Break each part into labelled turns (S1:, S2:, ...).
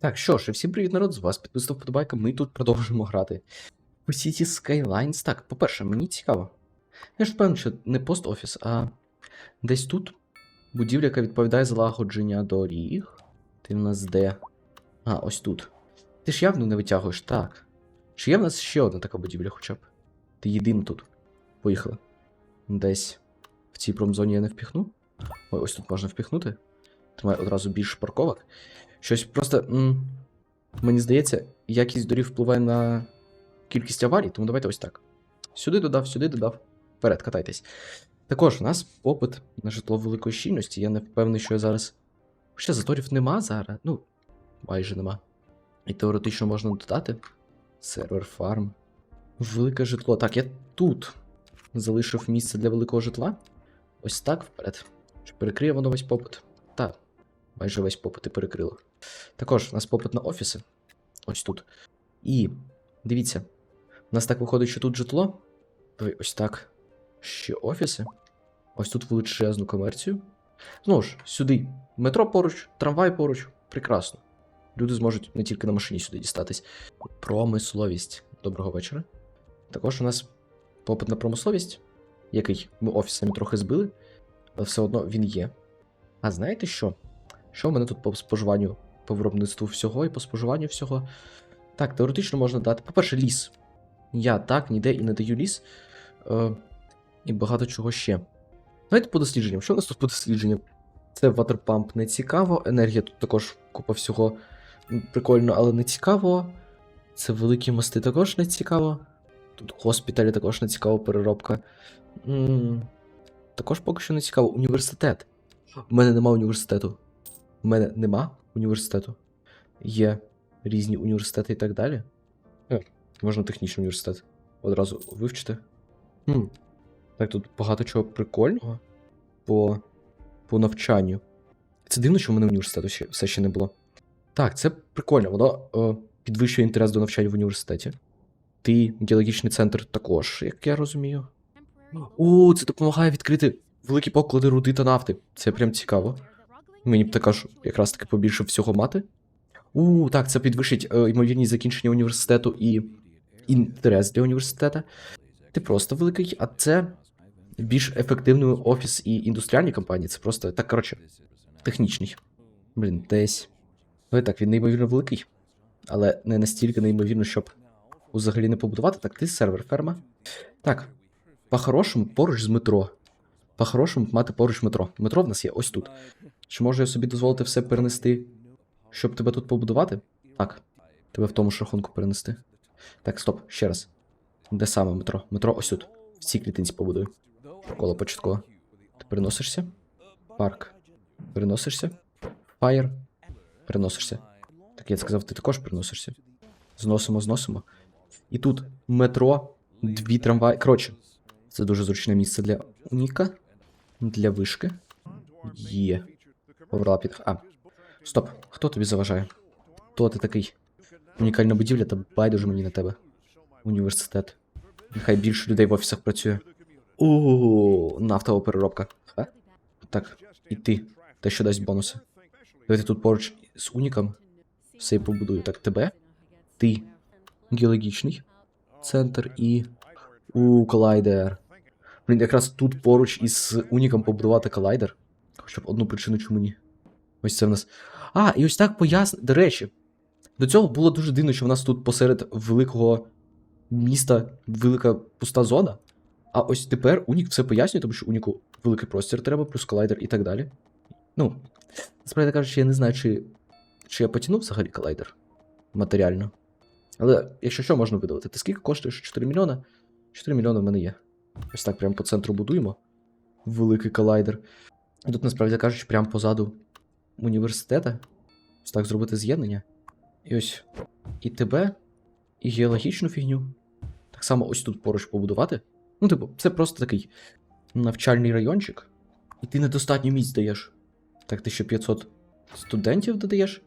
S1: Так, що ж, всім привіт, народ, з вас підписав вподобайка, ми тут продовжуємо грати. У City Skylines. Так, по-перше, мені цікаво. Я ж впевнений, що не пост-офіс, а десь тут будівля, яка відповідає за лагодження доріг. Ти в нас де? А, ось тут. Ти ж явно не витягуєш, так. Чи є в нас ще одна така будівля хоча б? Ти єдина тут. Поїхали. Десь в цій промзоні я не впіхну. Ой, ось тут можна впіхнути. Тримай одразу більше парковок. Щось просто. М мені здається, якість доріг впливає на кількість аварій, тому давайте ось так. Сюди додав, сюди додав. Вперед, катайтесь. Також у нас попит на житло великої щільності. Я не впевнений, що я зараз. Хоча заторів нема зараз. Ну, майже нема. І теоретично можна додати. Сервер фарм. Велике житло. Так, я тут залишив місце для великого житла. Ось так вперед. Чи перекриє воно весь попит? Так. Майже весь попит і перекрило. Також у нас попит на офіси. Ось тут. І дивіться, у нас так виходить, що тут житло. Ось так. Ще офіси. Ось тут величезну комерцію. Знову ж, сюди. Метро поруч, трамвай поруч. Прекрасно. Люди зможуть не тільки на машині сюди дістатись. Промисловість. Доброго вечора. Також у нас попит на промисловість, який ми офісами трохи збили, але все одно він є. А знаєте що? Що в мене тут по споживанню, по виробництву всього і по споживанню всього? Так, теоретично можна дати. По-перше, ліс. Я так ніде і не даю ліс. Е, і багато чого ще. Давайте по дослідженням. Що у нас тут по дослідженням? Це ватерпамп не цікаво. Енергія тут також купа всього прикольно, але не цікаво. Це великі мости також не цікаво. Тут госпіталі також не цікаво, переробка. м також поки що не цікаво. Університет. У мене нема університету. У мене нема університету. Є різні університети і так далі. Е, можна технічний університет одразу вивчити. Хм. Так, тут багато чого прикольного по, по навчанню. Це дивно, що в мене університету ще, все ще не було. Так, це прикольно, воно е, підвищує інтерес до навчання в університеті. Ти геологічний центр також, як я розумію. О, це допомагає відкрити великі поклади руди та нафти. Це прям цікаво. Мені б також якраз таки побільше всього мати. У, так, це підвищить е, ймовірність закінчення університету і інтерес для університету. Ти просто великий, а це більш ефективний офіс і індустріальні компанії. Це просто так, коротше, технічний. Блін, десь. Ну і так, він неймовірно великий. Але не настільки неймовірно, щоб взагалі не побудувати. Так, ти сервер ферма. Так, по-хорошому поруч з метро. По-хорошому мати поруч метро. Метро в нас є ось тут. Чи можу я собі дозволити все перенести, щоб тебе тут побудувати? Так. Тебе в тому ж рахунку перенести. Так, стоп, ще раз. Де саме метро? Метро ось тут. В цій клітинці побудую. Коло початково. Ти переносишся? Парк. Переносишся? Фаєр. Переносишся. Так я сказав, ти також переносишся. Зносимо, зносимо. І тут метро, дві трамваї. Коротше, це дуже зручне місце для уніка. Для вишки. Є. Оверлапінг. А. Стоп. Хто тобі заважає? Хто ти такий? Унікальна будівля та байдуже мені на тебе. Університет. Нехай більше людей в офісах працює. О, нафтова переробка. А? Так, і ти. Те, що дасть бонуси. Давайте тут поруч з уніком. Все і побудую. Так, тебе. Ти. Геологічний центр і. У, колайдер. Блін, якраз тут поруч із уніком побудувати колайдер. Хоча б одну причину, чому ні. Ось це в нас. А, і ось так поясню. До речі, до цього було дуже дивно, що в нас тут посеред великого міста велика пуста зона. А ось тепер Унік все пояснює, тому що Уніку великий простір треба, плюс колайдер і так далі. Ну, насправді кажучи, я не знаю, чи, чи я потягнув взагалі колайдер матеріально. Але якщо що, можна видавати. Ти скільки коштуєш? 4 мільйона? 4 мільйони в мене є. Ось так прямо по центру будуємо. Великий колайдер. Тут, насправді кажучи, прямо позаду університета. Ось так зробити з'єднання. І ось і тебе, і геологічну фігню. Так само ось тут поруч побудувати. Ну, типу, це просто такий навчальний райончик. І ти недостатньо місць даєш. Так, ти ще 500 студентів додаєш.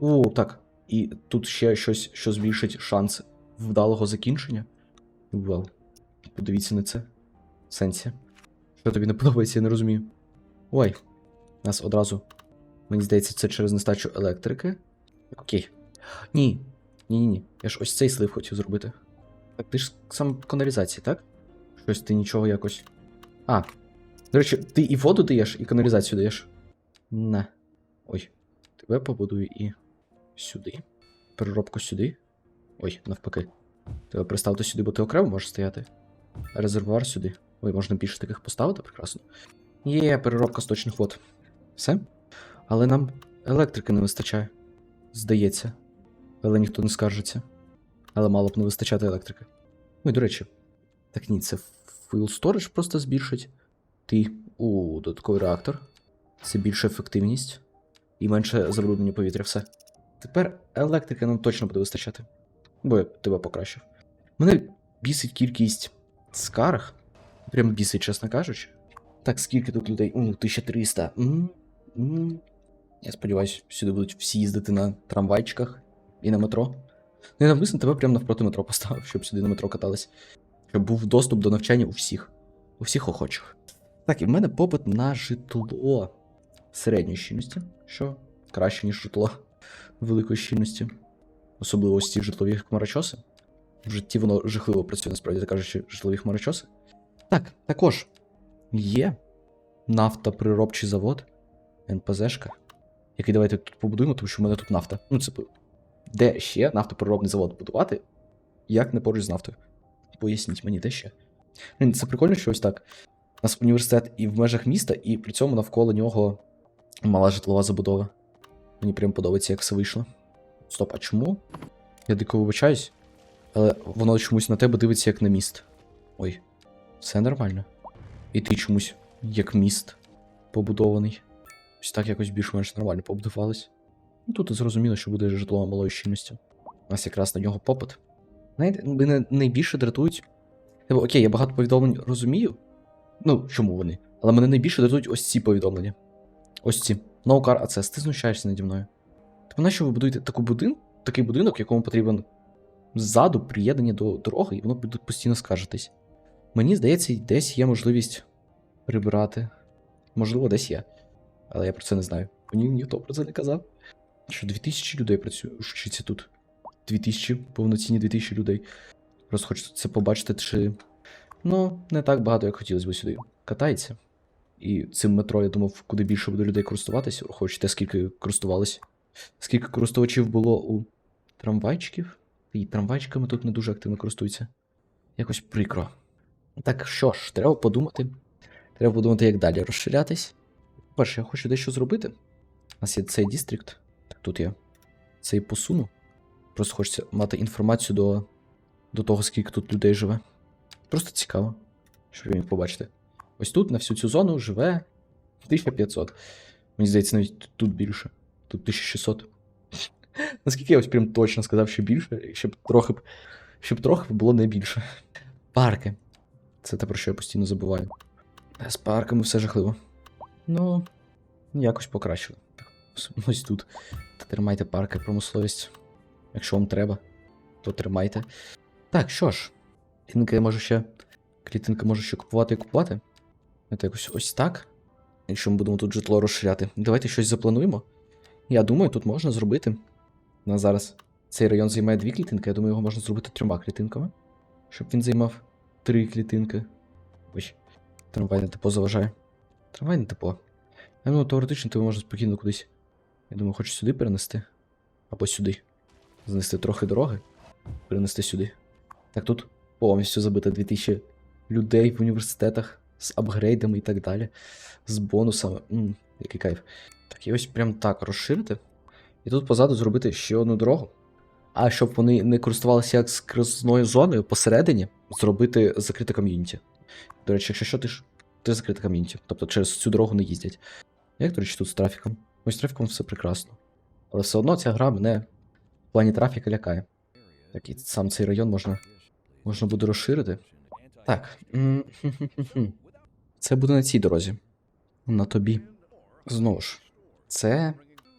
S1: О, так. І тут ще щось, що збільшить шанс вдалого закінчення. Вау. Подивіться на це. Сенсі. Що тобі не подобається, я не розумію. Ой, нас одразу. Мені здається, це через нестачу електрики. Окей. Ні. Ні-ні-ні. Я ж ось цей слив хотів зробити. Так ти ж сам каналізації, так? Щось ти нічого якось. А. До речі, ти і воду даєш, і каналізацію даєш. На. Ой. Тебе побудую і сюди. Переробку сюди. Ой, навпаки. Тебе приставити сюди, бо ти окремо можеш стояти. Резервуар сюди. Ой, можна більше таких поставити, прекрасно. Є переробка сточних вод. Все? Але нам електрики не вистачає. Здається. Але ніхто не скаржиться. Але мало б не вистачати електрики. Ну і до речі. Так ні, це Fuel Storage просто збільшить. Ти. У, додатковий реактор. Це більша ефективність. І менше забруднення повітря, все. Тепер електрики нам точно буде вистачати. Бо я тебе покращив. Мене бісить кількість скарг. Прям бісить, чесно кажучи. Так, скільки тут людей? У, 1300. М, м. Я сподіваюся, сюди будуть всі їздити на трамвайчиках і на метро. Ну, я навмисно тебе прямо навпроти метро поставив, щоб сюди на метро катались. Щоб був доступ до навчання у всіх. У всіх охочих. Так, і в мене попит на житло середньої щільності, що краще, ніж житло великої щільності. Особливо ось ці житлові хмарочоси. В житті воно жахливо працює, насправді так кажучи, житлові хмарочоси. Так, також є нафтоприробчий завод, НПЗшка, який давайте тут побудуємо, тому що в мене тут нафта. Ну, це б- де ще нафтопереробний завод будувати, як не поруч з нафтою. Поясніть мені, де ще. Це прикольно, що ось так. У нас університет і в межах міста, і при цьому навколо нього мала житлова забудова. Мені прям подобається, як все вийшло. Стоп, а чому? Я дико вибачаюсь, але воно чомусь на тебе дивиться як на міст. Ой, все нормально. І ти чомусь як міст побудований. Ось так якось більш-менш нормально побудувались. Ну тут зрозуміло, що буде житло малої щільності. У нас якраз на нього попит. Знаєте, мене найбільше дратують. Типу, окей, я багато повідомлень розумію. Ну, чому вони? Але мене найбільше дратують ось ці повідомлення. Ось ці. No car access, ти знущаєшся наді мною. Типу, нащо ви будуєте таку будин, такий будинок, якому потрібен ззаду приєднання до дороги, і воно буде постійно скаржитись. Мені здається, десь є можливість прибирати. Можливо, десь є. Але я про це не знаю. Мені ніхто про це не казав. Що 2000 людей працює, вчиться тут. 2000, повноцінні 2000 людей. Просто хочу це побачити, чи. Ну, не так багато, як хотілося б сюди. Катається. І цим метро, я думав, куди більше буде людей користуватися, враховуючи те, скільки користувались. Скільки користувачів було у трамвайчиків. І трамвайчиками тут не дуже активно користуються. Якось прикро. Так що ж, треба подумати. Треба подумати, як далі розширятись. Перше, я хочу дещо зробити. У нас є цей дістрикт. Так, тут я цей посуну. Просто хочеться мати інформацію до, до того, скільки тут людей живе. Просто цікаво, щоб ви побачити. Ось тут, на всю цю зону, живе 1500. Мені здається, навіть тут більше. Тут 1600. Наскільки я ось прям точно сказав, що більше, щоб трохи. Щоб трохи було не більше. Парки. Це те, про що я постійно забуваю. Е, З парками все жахливо. Ну, якось покращили. Ось тут. Тримайте парки, промисловість. Якщо вам треба, то тримайте. Так, що ж. Клітинка я можу ще. Клітинка можу ще купувати і купувати. Це якось ось так. Якщо ми будемо тут житло розширяти. Давайте щось заплануємо. Я думаю, тут можна зробити. У нас зараз цей район займає дві клітинки. Я думаю, його можна зробити трьома клітинками. Щоб він займав три клітинки. Ой, трамвайне депо заважає. Трамвайне депо. Я думаю, теоретично тебе можна спокійно кудись. Я думаю, хочу сюди перенести. Або сюди. Знести трохи дороги. Перенести сюди. Так тут повністю забито 2000 людей в університетах з апгрейдами і так далі. З бонусами. М, який кайф. Так, і ось прям так розширити. І тут позаду зробити ще одну дорогу. А щоб вони не користувалися як скризною зоною посередині, зробити закрите ком'юніті. До речі, якщо що, ти ж ти закрите ком'юніті. Тобто через цю дорогу не їздять. Як, до речі, тут з трафіком? Ось з трафіком все прекрасно. Але все одно ця гра мене в плані трафіка лякає. Так, і сам цей район можна, можна буде розширити. Так. Це буде на цій дорозі. На тобі. Знову ж, це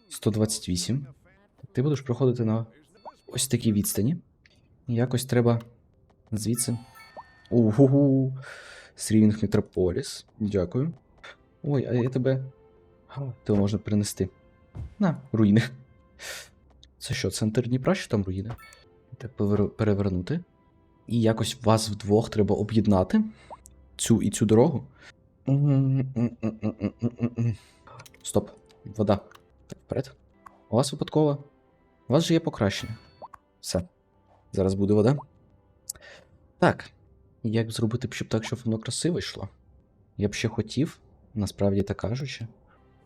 S1: 128. Ти будеш проходити на ось такій відстані. Якось треба звідси. Угу. Срівінг Метрополіс. Дякую. Ой, а я тебе. Тебе можна принести. На, руїни. Це що, центр Дніпра, що там руїни? Так, перевернути. І якось вас вдвох треба об'єднати. Цю і цю дорогу. Стоп. Вода. Так, вперед. У вас випадково. У вас же є покращення. Все. Зараз буде вода. Так. Як зробити б, щоб так, щоб воно красиво йшло? Я б ще хотів, насправді так кажучи.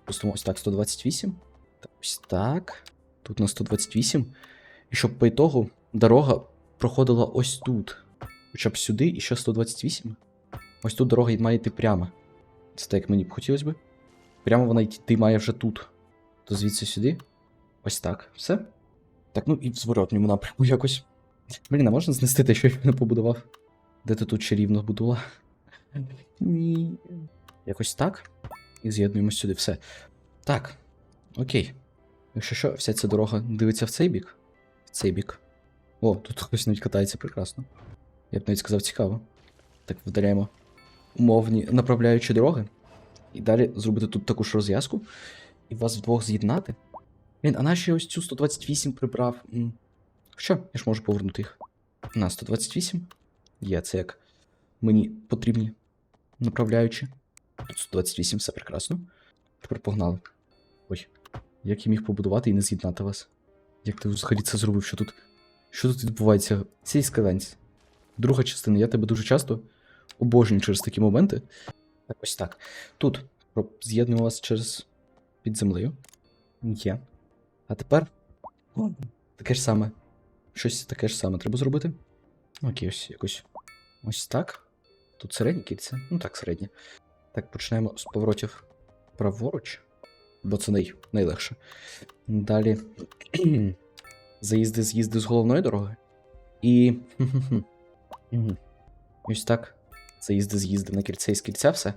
S1: Пустимо ось так 128. Так, ось так. Тут на 128. І щоб по ітогу дорога проходила ось тут. Хоча б сюди і ще 128. Ось тут дорога має йти прямо. Це так, як мені б хотілося би. Прямо вона йти має вже тут. То звідси сюди. Ось так. Все. Так, ну і в зворотньому напрямку якось. Блін, а можна знести те, що я не побудував? Де ти тут чарівно будувала? Ні. Якось так. І з'єднуємо сюди все. Так. Окей. Якщо що, вся ця дорога дивиться в цей бік. В цей бік. О, тут хтось навіть катається прекрасно. Я б навіть сказав цікаво. Так, вдаряємо умовні направляючі дороги. І далі зробити тут таку ж розв'язку. І вас вдвох з'єднати. Блін, а наші ось цю 128 прибрав. Що? Я ж можу повернути їх. На 128. Є, це як мені потрібні направляючі. Тут 128, все прекрасно. Тепер погнали. Ой, як я міг побудувати і не з'єднати вас? Як ти взагалі це зробив? Що тут? Що тут відбувається? Цей скаленці. Друга частина, я тебе дуже часто обожнюю через такі моменти. Так, ось так. Тут з'єднуємо вас через під землею. Є. А тепер. О, таке ж саме. Щось таке ж саме треба зробити. Окей, ось якось. Ось так. Тут середнє кільце. Ну так, середнє. Так, почнемо з поворотів праворуч. Бо це най... найлегше. Далі. Заїзди, з'їзди з головної дороги. І. Ось так. Заїзди, з'їзди на кільце і з кільця все.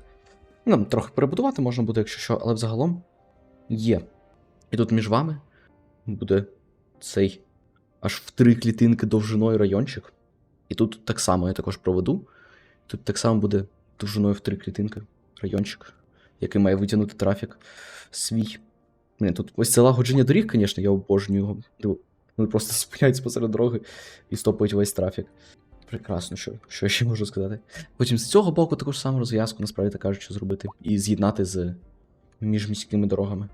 S1: Ну, трохи перебудувати можна буде, якщо що, але взагалом є. І тут між вами буде цей аж в три клітинки довжиною райончик. І тут так само я також проведу. Тут так само буде довжиною в три клітинки райончик, який має витягнути трафік свій. Блін, тут ось це лагодження доріг, звісно, я обожнюю його. Типу, Вони просто спиняються посеред дороги і стопають весь трафік. Прекрасно, що, що ще можу сказати. Потім з цього боку таку ж саму розв'язку, насправді так кажучи, зробити. І з'єднати з міжміськими дорогами.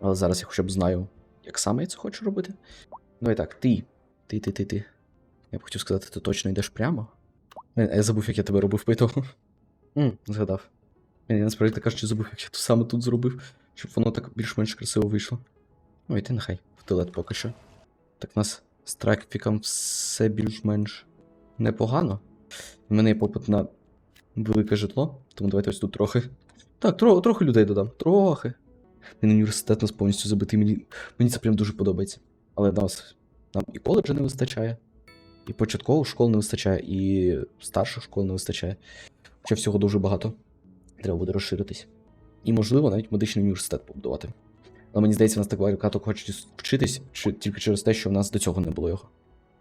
S1: Але зараз я хоча б знаю, як саме я це хочу робити. Давай так, ти. Ти, ти, ти, ти. Я б хотів сказати, ти точно йдеш прямо. Блін, я забув, як я тебе робив ітогу. М, згадав. Блін, Я насправді так кажучи, забув, як я то саме тут зробив, щоб воно так більш-менш красиво вийшло. Ну, йти нехай, в тилет поки що. Так у нас з трафіком все більш-менш непогано. У мене є попит на велике житло, тому давайте ось тут трохи. Так, тро, трохи людей додам. Трохи. Він університет у нас повністю забитий. Мені, мені це прям дуже подобається. Але нас нам і коледжа не вистачає, і початкових школ не вистачає, і старших школ не вистачає. Хоча всього дуже багато. Треба буде розширитись. І, можливо, навіть медичний університет побудувати. Але мені здається, в нас так багато хочуть вчитись, чи тільки через те, що в нас до цього не було його.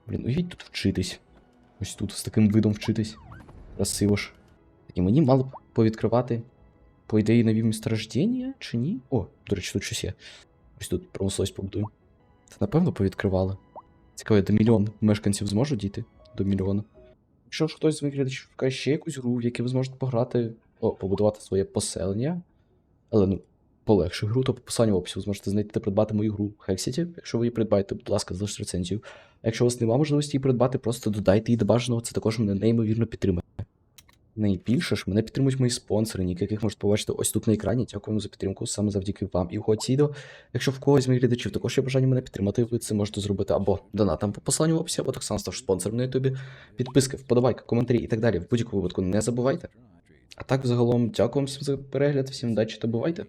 S1: Блін, уявіть тут вчитись. Ось тут з таким видом вчитись. Красиво ж. І мені мало б повідкривати, по ідеї, нові месторождення, чи ні? О, до речі, тут щось є. Ось тут промисловість побудую. Це напевно повідкривали. Цікаво, до мільйон мешканців зможуть дійти до мільйона. Якщо ж хтось з моїх глядачів шукає ще якусь гру, в якій ви зможете пограти, о, побудувати своє поселення. Але ну, полегше гру, то по посиланню в описі ви зможете знайти та придбати мою гру Hexity. Якщо ви її придбаєте, будь ласка, залиште рецензію. А якщо у вас немає можливості її придбати, просто додайте її до бажаного, це також мене неймовірно підтримує. Найбільше ж мене підтримують мої спонсори, яких можете побачити ось тут на екрані. Дякуємо за підтримку саме завдяки вам. І в якщо в когось з моїх глядачів також є бажання мене підтримати, ви це можете зробити або донатом по посиланню в описі, або так само ставши спонсором на ютубі. Підписки, вподобайки, коментарі і так далі. В будь-якому випадку не забувайте. А так, взагалом, дякую вам всім за перегляд, всім удачі та бувайте.